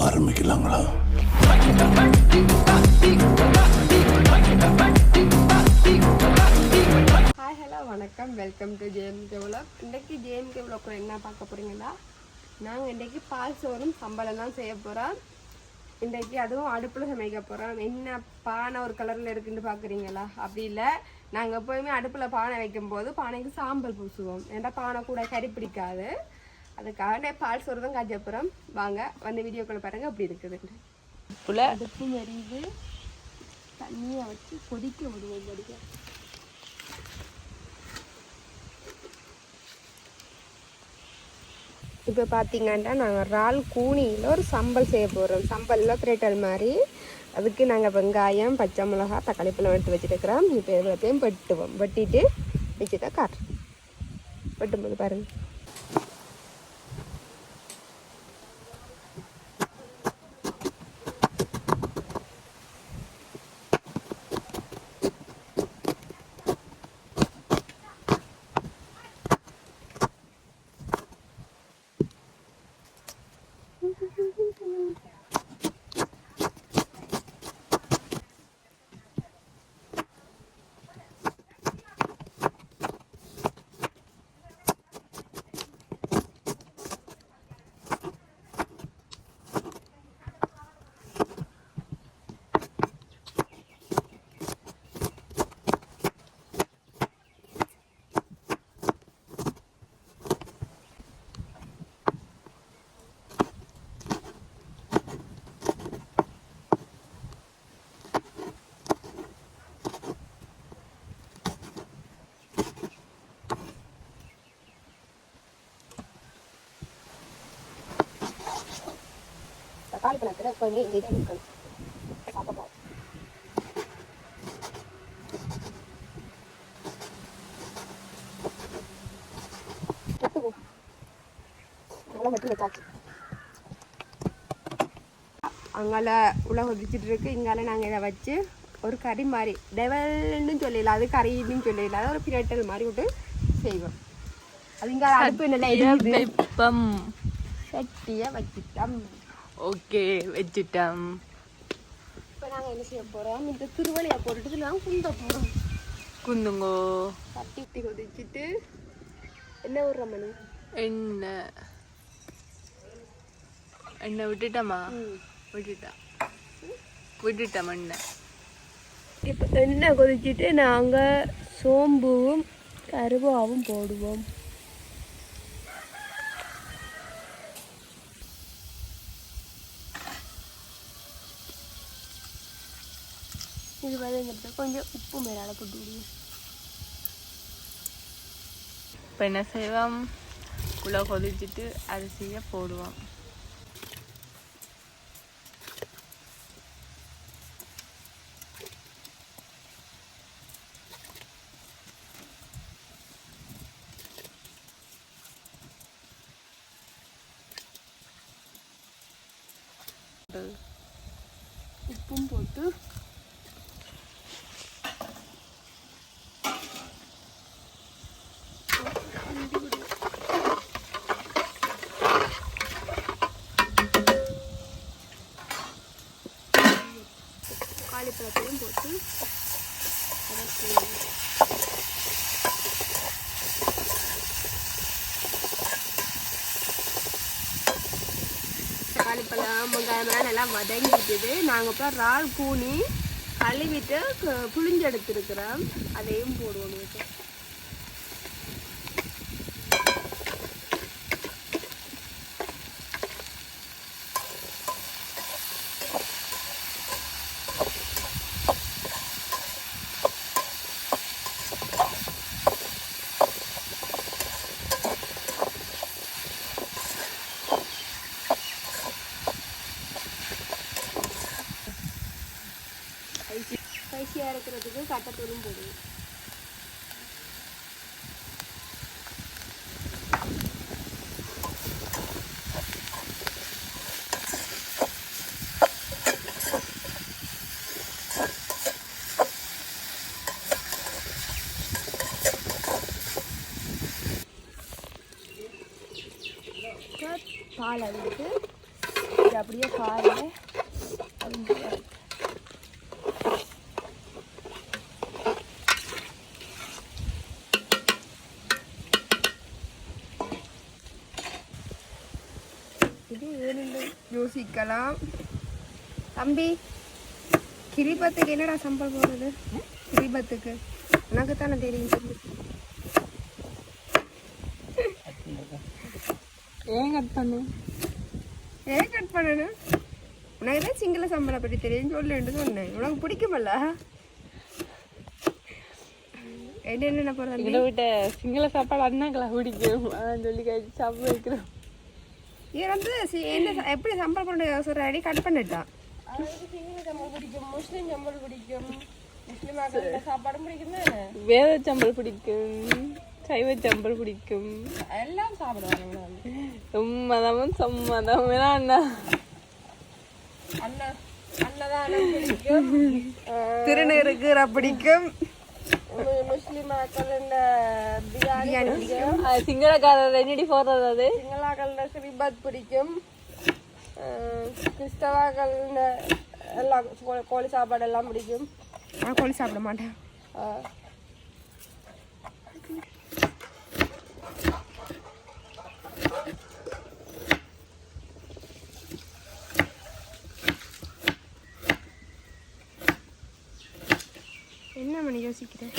ஆரம்பிக்கலாங்களா? Hi hello வணக்கம். Welcome to JM vlog இன்றைக்கு ஜேஎம் விலாக் என்ன பார்க்க போகிறீங்களா நாங்கள் இன்றைக்கி பால் சோறும் சம்பளம் தான் செய்ய போகிறோம் இன்றைக்கு அதுவும் அடுப்பில் சமைக்க போகிறோம் என்ன பானை ஒரு கலரில் இருக்குன்னு பார்க்குறீங்களா? அப்படி இல்லை. நாங்கள் எப்போயுமே அடுப்பில் பானை வைக்கும்போது பானைக்கு சாம்பல் பூசுவோம். ஏன்னா பானை கூட கறி பிடிக்காது. அதுக்காக பால் சோறு தான் காய்ச்ச போகிறோம் வாங்க வந்து வீடியோக்குள்ள பாருங்க அப்படி இருக்குது. புல. அடுப்பு மெரியுது தண்ணியை வச்சு கொதிக்க விடுவோம் கொதிக்க இப்போ பார்த்தீங்கன்னா நாங்கள் இறால் கூனியில் ஒரு சம்பல் செய்ய போகிறோம் சம்பலில் பிரேட்டல் மாதிரி. அதுக்கு நாங்கள் வெங்காயம் பச்சை மிளகா தக்காளி பழம் எடுத்து வச்சுருக்கிறோம். இப்போ எல்லாத்தையும் வெட்டுவோம். வெட்டிட்டு வச்சு தான் காட்டுறோம் வெட்டும்போது பாருங்கள் Mm. தக்காளி பழத்தில் கொஞ்சம் இங்கே தான் இருக்கணும் அங்கால உலக கொதிச்சுட்டு இருக்கு. இங்கால நாங்கள் இதை வச்சு ஒரு கறி மாதிரி டெவல்னு சொல்லல அது கறின்னு சொல்லல அது ஒரு பிரட்டல் மாதிரி விட்டு செய்வோம். அது இங்கே அடுப்பு நல்லா சட்டியை வச்சுட்டோம். ஓகே வச்சுட்டோம். இப்போ நாங்கள் என்ன செய்ய போகிறோம் இந்த திருவள்ளியை போட்டுட்டு நாங்கள் குந்த போகிறோம் குந்துங்கோ. தட்டி கொதிச்சுட்டு என்ன விடுற மணி என்ன எண்ணெய் விட்டுட்டோமா? விட்டுட்டா. விட்டுட்டோம் எண்ணெய். இப்போ எண்ணெய் கொதிச்சுட்டு நாங்கள் சோம்புவும் கருவாவும் போடுவோம். இது வதங்கிறது கொஞ்சம் உப்பு மேலால் போட்டு விடுவோம் இப்போ என்ன செய்வோம் உள்ள கொதிச்சுட்டு அரிசியை போடுவோம் உப்பும் போட்டு வாழைப்பழம் வெங்காயம் எல்லாம் வதங்கிட்டுது நாங்கள் இப்போ இறால் கூனி கழுவிட்டு கு- அதையும் போடுவோம் இப்போ ஸ்பைசியாக இருக்கிறதுக்கு கட்டத்தூளும் போடுவோம் பால் அதுக்கு இது அப்படியே பாருங்க இது ஏனென்று யோசிக்கலாம். தம்பி கிரிபத்துக்கு என்னடா சம்பளம் போடுறது? கிரிபத்துக்கு. உனக்கு தானே தெரியும் சொல்லு ஏன் கட் பண்ணு? ஏன் கட் பண்ணணும் உனக்கு தான் சிங்கள சம்பளம் பற்றி தெரியும் சொல்லுன்னு சொன்னேன். உனக்கு பிடிக்குமல்ல? என்ன என்ன போகிறது எங்களை விட்ட சிங்கள சாப்பாடு அண்ணாக்களா பிடிக்கும். சொல்லி கழிச்சு சாப்பிட வைக்கிறோம். இது வந்து சி- என்ன எப்படி சம்பளம் பண்ண சொல்கிற அடி கட் பண்ணிட்டான் சிங்கள சம்பளம் பிடிக்கும் முஸ்லீம் சம்பளம் பிடிக்கும். முஸ்லீம் சாப்பாடும் பிடிக்கும் வேத சம்பல் பிடிக்கும் சைவ சம்பல் பிடிக்கும். எல்லாம் சாப்பிடுவாங்க உம்மதமும் சம்மதம் அண்ணா. அண்ணா அன்னதானம் பிடிக்கும். திருநீருக்கு பிடிக்கும். சிங்கள கலர் என்னடி போடுறது அது? சிங்கள கலர் ஸ்ரீபாத் பிடிக்கும் கிறிஸ்தவ கலர் எல்லாம் கோழி சாப்பாடு எல்லாம் பிடிக்கும். கோழி சாப்பிட மாட்டேன். என்ன மணி யோசிக்கிறேன்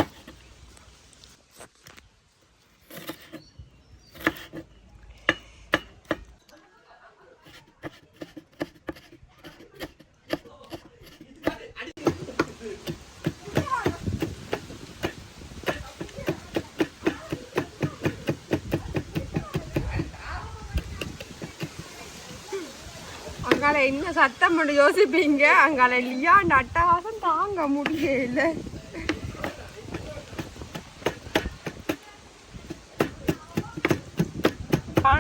அங்கால என்ன சத்தம் மட்டும் யோசிப்பீங்க? அங்கால லியாண்ட அட்டகாசம் தாங்க முடியல.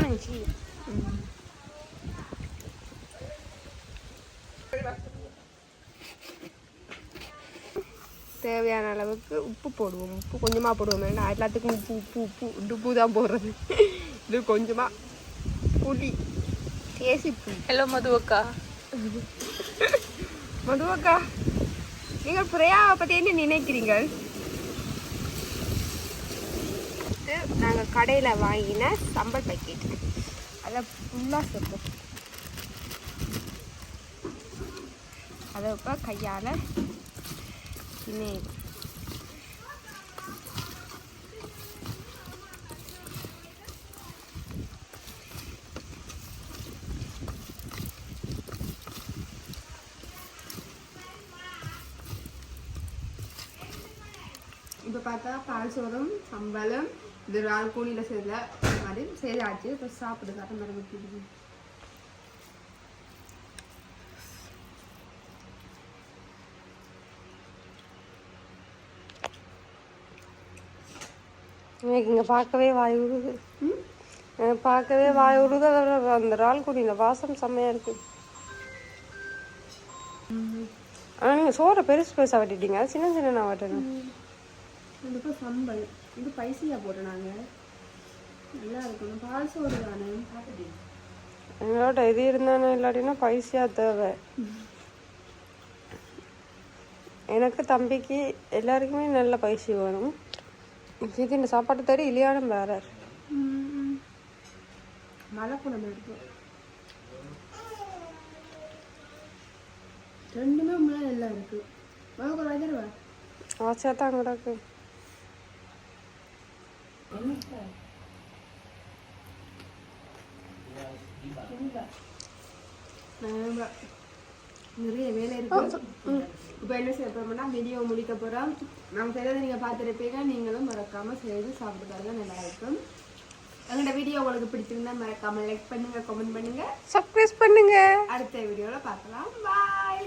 காணுச்சு தேவையான அளவுக்கு உப்பு போடுவோம். உப்பு கொஞ்சமாக போடுவோம். வேண்டாம் எல்லாத்துக்கும் உப்பு உப்பு உப்பு உப்பு தான் போடுறது. இது கொஞ்சமாக புளி தேசி புளி. ஹலோ மதுவக்கா. மதுவக்கா நீங்கள் பிரியாவை பற்றி என்ன நினைக்கிறீங்க நாங்கள் கடையில் வாங்கின சம்பல் பக்கெட் அதை ஃபுல்லாக சேர்ப்போம் அதை இப்போ கையால் கிணே இப்போ பார்த்தா பால் சோறும் சம்பளம் இது ரால் கூலியில் செய்யல. மாதிரி செய்தாச்சு. இப்போ சாப்பிடு கட்ட மாதிரி ஊற்றிடுது எனக்கு இங்கே பார்க்கவே வாய் உருது பார்க்கவே வாய் உருது அதோட அந்த இறால் குடியில் வாசம் செம்மையாக இருக்கு. ஆனால் நீங்கள் சோறை பெருசு பெருசாக வெட்டிட்டீங்க. சின்ன சின்ன நான் வெட்டணும். இப்போ சம்பல். இது பைசியாக போட்டோம் நாங்கள் நல்லா இருக்கணும். பால் சோறு தானே? எங்களோட இது இருந்தானே இல்லாட்டினா பைசியாக தேவை. எனக்கு தம்பிக்கு எல்லாருக்குமே நல்ல பைசி வேணும். இது இந்த சாப்பாட்டு தடி இல்லையானும் வேற மழை குழம்பு எடுத்தோம் ரெண்டுமே நல்லா இருக்கு. உனக்கு ஒரு அஜர்வா ஆசையாக தான் கிடக்கு. நிறைய வேலை இருக்கு. இப்போ என்ன செய்ய போறோம்னா வீடியோ முடிக்க போறோம். நாங்கள் செய்யறதை நீங்க பார்த்துருப்பீங்க. நீங்களும் மறக்காம செய்து சாப்பிட்டு நல்லா இருக்கும். எங்களோட வீடியோ உங்களுக்கு பிடிச்சிருந்தா மறக்காம லைக் பண்ணுங்க கமெண்ட் பண்ணுங்க. சர்ப்ரைஸ் பண்ணுங்க. அடுத்த வீடியோல பார்க்கலாம். பாய்